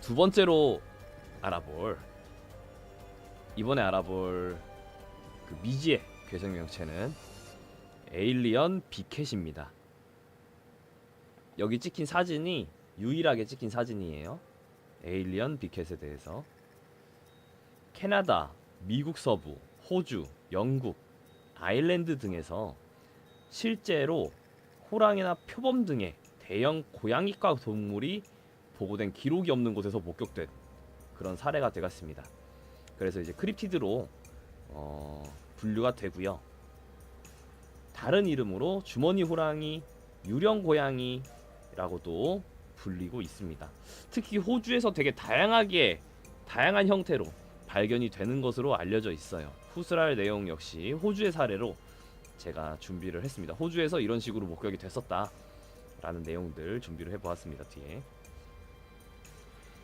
두 번째로 알아볼 이번에 알아볼 그 미지의 괴성 명체는 에일리언 비켓입니다. 여기 찍힌 사진이 유일하게 찍힌 사진이에요. 에일리언 비켓에 대해서 캐나다, 미국 서부, 호주, 영국, 아일랜드 등에서 실제로 호랑이나 표범 등의 대형 고양이과 동물이 보고된 기록이 없는 곳에서 목격된 그런 사례가 되었습니다. 그래서 이제 크립티드로 어, 분류가 되고요. 다른 이름으로 주머니 호랑이, 유령 고양이라고도 불리고 있습니다. 특히 호주에서 되게 다양하게 다양한 형태로 발견이 되는 것으로 알려져 있어요. 후스랄 내용 역시 호주의 사례로 제가 준비를 했습니다. 호주에서 이런 식으로 목격이 됐었다라는 내용들 준비를 해보았습니다. 뒤에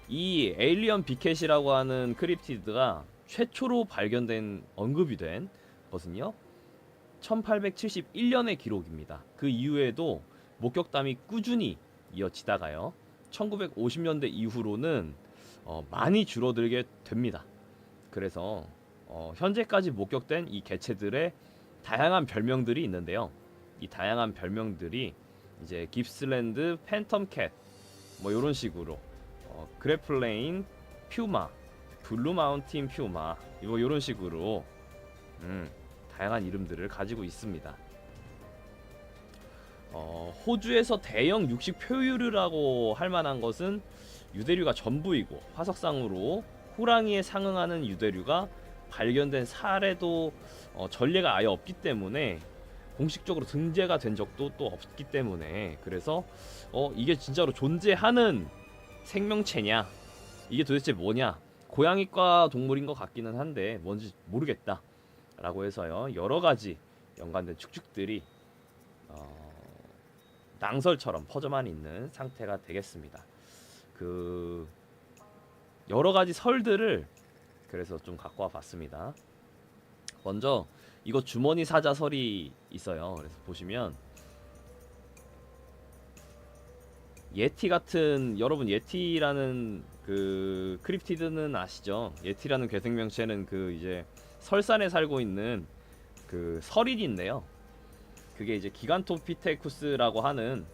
이 에일리언 비켓이라고 하는 크립티드가 최초로 발견된 언급이 된 것은요 1871년의 기록입니다. 그 이후에도 목격담이 꾸준히 이어지다가요 1950년대 이후로는 어, 많이 줄어들게 됩니다. 그래서 어, 현재까지 목격된 이 개체들의 다양한 별명들이 있는데요. 이 다양한 별명들이 이제 깁슬랜드 팬텀 캣 뭐 이런 식으로 어, 그래플레인 퓨마 블루 마운틴 퓨마 이거 이런 식으로 음, 다양한 이름들을 가지고 있습니다. 어, 호주에서 대형 육식 표유류라고 할 만한 것은 유대류가 전부이고 화석상으로 호랑이에 상응하는 유대류가 발견된 사례도 어, 전례가 아예 없기 때문에 공식적으로 등재가 된 적도 또 없기 때문에 그래서 어 이게 진짜로 존재하는 생명체냐? 이게 도대체 뭐냐? 고양이과 동물인 것 같기는 한데 뭔지 모르겠다 라고 해서요. 여러 가지 연관된 축축들이 어, 낭설처럼 퍼져만 있는 상태가 되겠습니다. 그 여러 가지 설들을 그래서 좀 갖고 와 봤습니다. 먼저 이거 주머니 사자설이 있어요. 그래서 보시면 예티 같은 여러분 예티라는 그 크립티드는 아시죠? 예티라는 괴생명체는 그 이제 설산에 살고 있는 그 설인인데요. 그게 이제 기간토피테쿠스라고 하는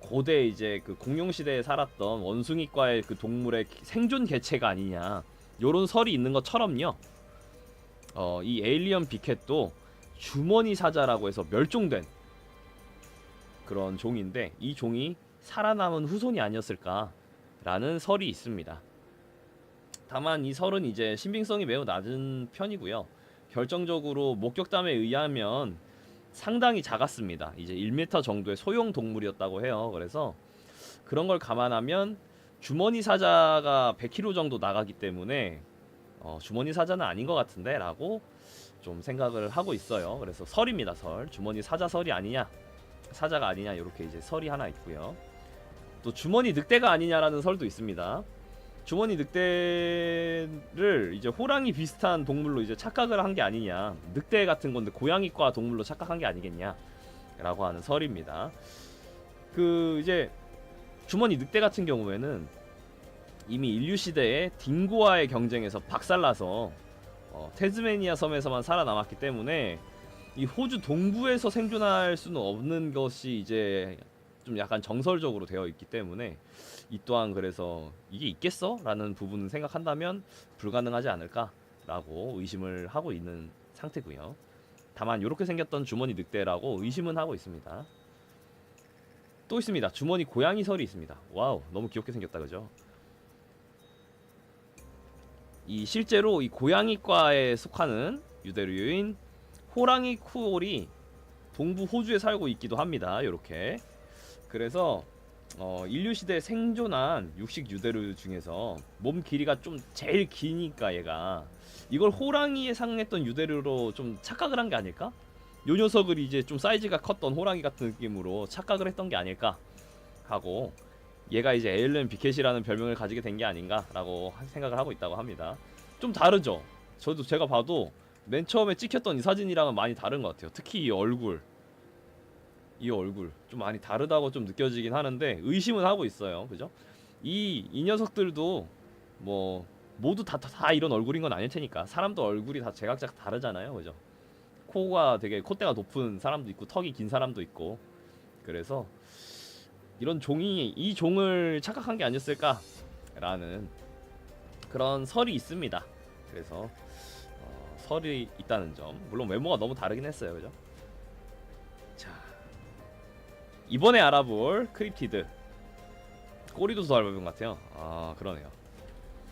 고대 이제 그 공룡 시대에 살았던 원숭이과의 그 동물의 생존 개체가 아니냐. 요런 설이 있는 것처럼요. 어, 이 에일리언 비켓도 주머니 사자라고 해서 멸종된 그런 종인데 이 종이 살아남은 후손이 아니었을까라는 설이 있습니다. 다만 이 설은 이제 신빙성이 매우 낮은 편이고요. 결정적으로 목격담에 의하면 상당히 작았습니다. 이제 1m 정도의 소형 동물이었다고 해요. 그래서 그런 걸 감안하면 주머니 사자가 100kg 정도 나가기 때문에 어, 주머니 사자는 아닌 것 같은데라고 좀 생각을 하고 있어요. 그래서 설입니다. 설 주머니 사자 설이 아니냐 사자가 아니냐 이렇게 이제 설이 하나 있고요. 또 주머니 늑대가 아니냐라는 설도 있습니다. 주머니 늑대를 이제 호랑이 비슷한 동물로 이제 착각을 한 게 아니냐. 늑대 같은 건데 고양이과 동물로 착각한 게 아니겠냐라고 하는 설입니다. 그 이제 주머니 늑대 같은 경우에는 이미 인류 시대에 딩고와의 경쟁에서 박살나서 어, 테즈메니아 섬에서만 살아남았기 때문에 이 호주 동부에서 생존할 수는 없는 것이 이제 좀 약간 정설적으로 되어 있기 때문에 이 또한 그래서 이게 있겠어? 라는 부분을 생각한다면 불가능하지 않을까라고 의심을 하고 있는 상태고요. 다만 이렇게 생겼던 주머니 늑대라고 의심은 하고 있습니다. 또 있습니다. 주머니 고양이 설이 있습니다. 와우, 너무 귀엽게 생겼다 그죠? 이 실제로 이 고양이과에 속하는 유대류인 호랑이 쿠올이 동부 호주에 살고 있기도 합니다. 이렇게 그래서 어, 인류 시대에 생존한 육식 유대류 중에서 몸 길이가 좀 제일 기니까 얘가 이걸 호랑이에 상응했던 유대류로 좀 착각을 한 게 아닐까? 요 녀석을 이제 좀 사이즈가 컸던 호랑이 같은 느낌으로 착각을 했던 게 아닐까 하고 얘가 이제 에일렌 비켓이라는 별명을 가지게 된 게 아닌가라고 생각을 하고 있다고 합니다. 좀 다르죠. 저도 제가 봐도 맨 처음에 찍혔던 이 사진이랑은 많이 다른 것 같아요. 특히 이 얼굴, 이 얼굴 좀 많이 다르다고 좀 느껴지긴 하는데 의심은 하고 있어요. 그죠? 이, 이 녀석들도 뭐 모두 다, 다, 다 이런 얼굴인 건 아닐 테니까 사람도 얼굴이 다 제각각 다르잖아요. 그죠? 코가 되게 콧대가 높은 사람도 있고 턱이 긴 사람도 있고. 그래서 이런 종이 이 종을 착각한 게 아니었을까라는 그런 설이 있습니다. 그래서 어, 설이 있다는 점. 물론 외모가 너무 다르긴 했어요. 그죠? 자 이번에 알아볼 크립티드. 꼬리도 더 얇은 것 같아요. 아 그러네요